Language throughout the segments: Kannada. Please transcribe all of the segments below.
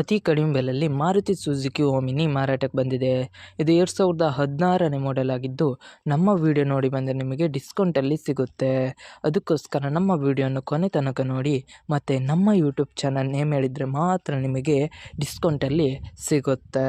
ಅತಿ ಕಡಿಮೆ ಬೆಲೆಯಲ್ಲಿ ಮಾರುತಿ ಸುಜುಕಿ ಓಮಿನಿ ಮಾರಾಟಕ್ಕೆ ಬಂದಿದೆ. ಇದು ಎರಡು ಸಾವಿರದ ಹದಿನಾರನೇ ಮಾಡೆಲ್ ಆಗಿದ್ದು, ನಮ್ಮ ವಿಡಿಯೋ ನೋಡಿ ಬಂದರೆ ನಿಮಗೆ ಡಿಸ್ಕೌಂಟಲ್ಲಿ ಸಿಗುತ್ತೆ. ಅದಕ್ಕೋಸ್ಕರ ನಮ್ಮ ವಿಡಿಯೋನ ಕೊನೆ ತನಕ ನೋಡಿ, ಮತ್ತು ನಮ್ಮ ಯೂಟ್ಯೂಬ್ ಚಾನಲ್ ನೇಮ್ ಹೇಳಿದರೆ ಮಾತ್ರ ನಿಮಗೆ ಡಿಸ್ಕೌಂಟಲ್ಲಿ ಸಿಗುತ್ತೆ.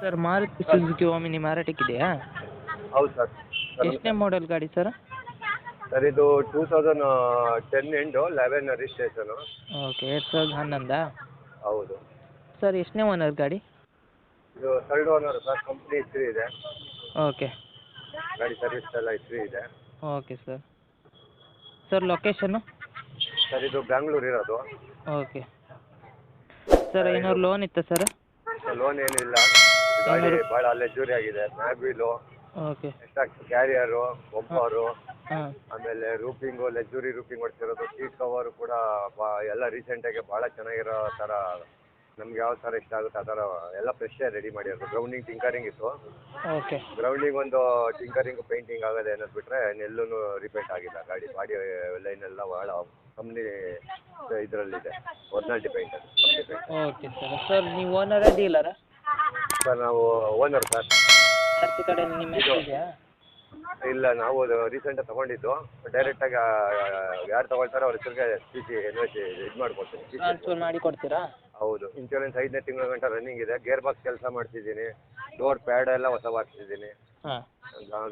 ಸರ್ ಮಾರುತಿ ಸುಜುಕಿ ಓಮಿನಿ ಮಾರಾಟಕ್ಕಿದೆಯಾ ಹೌದು ಸರ್. ಎಷ್ಟನೇ ಮಾಡೆಲ್ ಗಾಡಿ ಸರ್? ಸರ್ ಇದು two thousand ten and eleven registration okay ಎರಡು ಸಾವಿರದ ಹನ್ನೊಂದಾ? ಹೌದು. ಸರ್ ಎಷ್ಟನೇ ಓನರ್ ಗಾಡಿ? ಇದು third owner sir company history ಇದೆ. ಓಕೆ. ಗಾಡಿ ಸರ್ವಿಸ್ ಎಲ್ಲ ಹಿಸ್ಟ್ರಿ ಇದೆ. Okay sir. Sir location sir ಇದು ಬ್ಯಾಂಗ್ಳೂರ್ ಇರೋದು. ಓಕೆ. ಸರ್ ಏನಾದ್ರು ಲೋನ್ ಇತ್ತಾ ಸರ್? ಲೋನ್ ಏನಿಲ್ಲ. ಗಾಡಿ ಬಹಳ ಲೆಜೂರಿ ಆಗಿದೆ. Mag wheel okay. ಕ್ಯಾರಿಯರು ಬಂಪರು ಹಾಂ. ಆಮೇಲೆ ರೂಪಿಂಗು ಲಕ್ಸುರಿ ರೂಪಿಂಗ್ ಹೊಡ್ಸಿರೋದು ಸೀಟ್ ಕವರು ಕೂಡ ಬಾ ಎಲ್ಲ ರೀಸೆಂಟಾಗಿ ಬಹಳ ಚೆನ್ನಾಗಿರೋ ಥರ ನಮ್ಗೆ ಯಾವ ತರ ಇಷ್ಟ ಆಗುತ್ತೆ ಆ ಥರ ಎಲ್ಲ ಫ್ರೆಶ್ಶೇ ರೆಡಿ ಮಾಡಿರೋದು. ಗ್ರೌಂಡಿಂಗ್ ಟಿಂಕರಿಂಗ್ ಇತ್ತು. ಓಕೆ. ಗ್ರೌಂಡಿಂಗ್ ಒಂದು ಟಿಂಕರಿಂಗ್ ಪೇಂಟಿಂಗ್ ಆಗೋದು ಅನ್ನೋದು ಬಿಟ್ರೆ ಎಲ್ಲೂ ರಿಪೇಂಟ್ ಆಗಿಲ್ಲ. ಗಾಡಿ ಬಾಡಿ ಲೈನ್ ಎಲ್ಲ ಭಾಳ ಕಂಪ್ನಿ ಇದರಲ್ಲಿದೆ. Originality paint okay sir. Sir ನೀವು ಓನರಾ ಡೀಲರಾ ಸರ್ ನಾವು ಓನರ್ ಸರ್ ಖರ್ಚು ಕಡೆ ನಿಮ್ಮ ಹೆಸರು ಇದೆಯಾ? ಇಲ್ಲ ನಾವು ರೀಸೆಂಟಾಗಿ ತಗೊಂಡಿದ್ದು. ಡೈರೆಕ್ಟಾಗಿ ಯಾರು ತಗೊಳ್ತಾರೋ ಅವ್ರ ಹೆಸರಿಗೆ ಸಿ ಸಿ ಇದು ಮಾಡ್ಕೊಡ್ತೀನಿ. ಸಿ ಸಿ ಟ್ರಾನ್ಸ್ಫರ್ ಮಾಡಿ ಕೊಡ್ತೀರಾ? ಹೌದು. ಇನ್ಶೂರೆನ್ಸ್ ಐದನೇ ತಿಂಗಳ ಗಂಟ ರನ್ನಿಂಗ್ ಇದೆ. ಗೇರ್ ಬಾಕ್ಸ್ ಕೆಲಸ ಮಾಡ್ತಿದ್ದೀನಿ. ಡೋರ್ ಪ್ಯಾಡ್ ಎಲ್ಲ ಹೊಸ ಹಾಕ್ಸಿದ್ದೀನಿ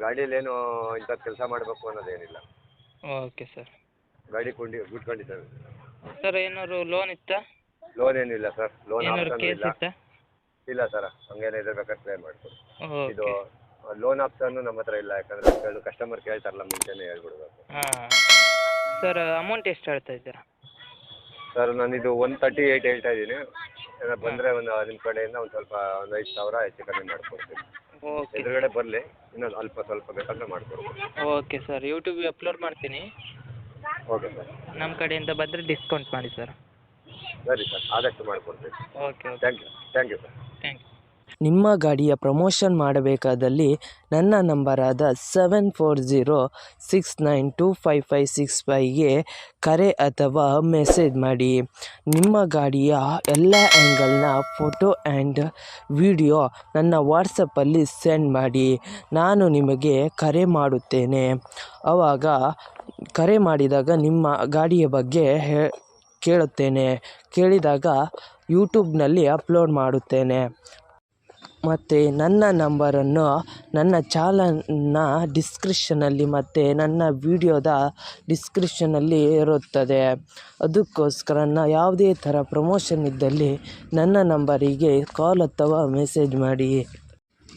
ಗಾಡಿಯಲ್ಲಿ ಏನು ಇಂಥ ಕೆಲಸ ಮಾಡಬೇಕು ಅನ್ನೋದೇನಿಲ್ಲ. Okay sir. ಗಾಡಿ ಕೊಂಡಿ ಗುಡ್ ಸರ್ ಏನಾದ್ರು ಲೋನ್ ಇತ್ತಾ? ಲೋನ್ ಏನಿಲ್ಲ ಸರ್. ಲೋನ್ ಏನಾದ್ರು ಆಪ್ಷನ್ ಕೇಸ್ ಇಲ್ಲ. ಇತ್ತಾ? ಇಲ್ಲ ಸರ್ ಇದ್ರೆ ಬೇಕಾದ್ರೆ ಕ್ಲೇಮ್ ಮಾಡ್ಕೊಡಿ. ಇದು ಓಕೆ ಲೋನ್ ಆಪ್ಷನ್ನು ನಮ್ಮ ಹತ್ರ ಇಲ್ಲ ಯಾಕಂದ್ರೆ ಕೇಳು ಕಸ್ಟಮರ್ ಕೇಳ್ತಾರಲ್ಲ ಮುಂಚೆನೇ ಹೇಳ್ಬಿಡ್ಬೇಕು. ಹಾಂ. ಸರ್ ಅಮೌಂಟ್ ಎಷ್ಟು ಹೇಳ್ತಾ ಇದ್ದೀರಾ? ಸರ್ ನಾನಿದು ಒನ್ ತರ್ಟಿ ಏಯ್ಟ್ ಹೇಳ್ತಾ ಇದ್ದೀನಿ. ಬಂದರೆ ಒಂದು ನಿಮ್ಮ ಕಡೆಯಿಂದ ಒಂದು ಸ್ವಲ್ಪ ಒಂದು ಐದು ಸಾವಿರ ಹೆಚ್ಚು ಕಮ್ಮಿ ಮಾಡ್ಕೊಡ್ತೀನಿ. ಓಕೆ ಎದುರುಗಡೆ ಬರಲಿ ಇನ್ನೊಂದು ಅಲ್ಪ ಸ್ವಲ್ಪ ಬೇಕಾದ್ರೆ ಮಾಡಿಕೊಡ್ತೀನಿ. ಓಕೆ ಸರ್ ಯೂಟ್ಯೂಬಿಗೆ ಅಪ್ಲೋಡ್ ಮಾಡ್ತೀನಿ. ಓಕೆ ಸರ್ ನಮ್ಮ ಕಡೆಯಿಂದ ಬಂದರೆ ಡಿಸ್ಕೌಂಟ್ ಮಾಡಿ ಸರ್ ಸರಿ ಸರ್ ಆದಷ್ಟು ಮಾಡಿಕೊಡ್ತೀವಿ okay okay thank you thank you sir thank you ನಿಮ್ಮ ಗಾಡಿಯ ಪ್ರಮೋಷನ್ ಮಾಡಬೇಕಾದಲ್ಲಿ ನನ್ನ ನಂಬರಾದ seven four zero six nine two five five six ಫೈವ್ಗೆ ಕರೆ ಅಥವಾ ಮೆಸೇಜ್ ಮಾಡಿ. ನಿಮ್ಮ ಗಾಡಿಯ ಎಲ್ಲ ಆ್ಯಂಗಲ್ನ ಫೋಟೋ ಆ್ಯಂಡ್ ವಿಡಿಯೋ ನನ್ನ ವಾಟ್ಸಪ್ಪಲ್ಲಿ ಸೆಂಡ್ ಮಾಡಿ. ನಾನು ನಿಮಗೆ ಕರೆ ಮಾಡುತ್ತೇನೆ. ಆವಾಗ ಕರೆ ಮಾಡಿದಾಗ ನಿಮ್ಮ ಗಾಡಿಯ ಬಗ್ಗೆ ಹೇ ಕೇಳುತ್ತೇನೆ. ಕೇಳಿದಾಗ ಯೂಟ್ಯೂಬ್ನಲ್ಲಿ ಅಪ್ಲೋಡ್ ಮಾಡುತ್ತೇನೆ. ಮತ್ತು ನನ್ನ ನಂಬರನ್ನು ನನ್ನ ಚಾನಲ್ನ ಡಿಸ್ಕ್ರಿಪ್ಷನಲ್ಲಿ ಮತ್ತು ನನ್ನ ವಿಡಿಯೋದ ಡಿಸ್ಕ್ರಿಪ್ಷನಲ್ಲಿ ಇರುತ್ತದೆ. ಅದಕ್ಕೋಸ್ಕರ ನಾನು ಯಾವುದೇ ಥರ ಪ್ರಮೋಷನ್ ಇದ್ದಲ್ಲಿ ನನ್ನ ನಂಬರಿಗೆ ಕಾಲ್ ಅಥವಾ ಮೆಸೇಜ್ ಮಾಡಿ.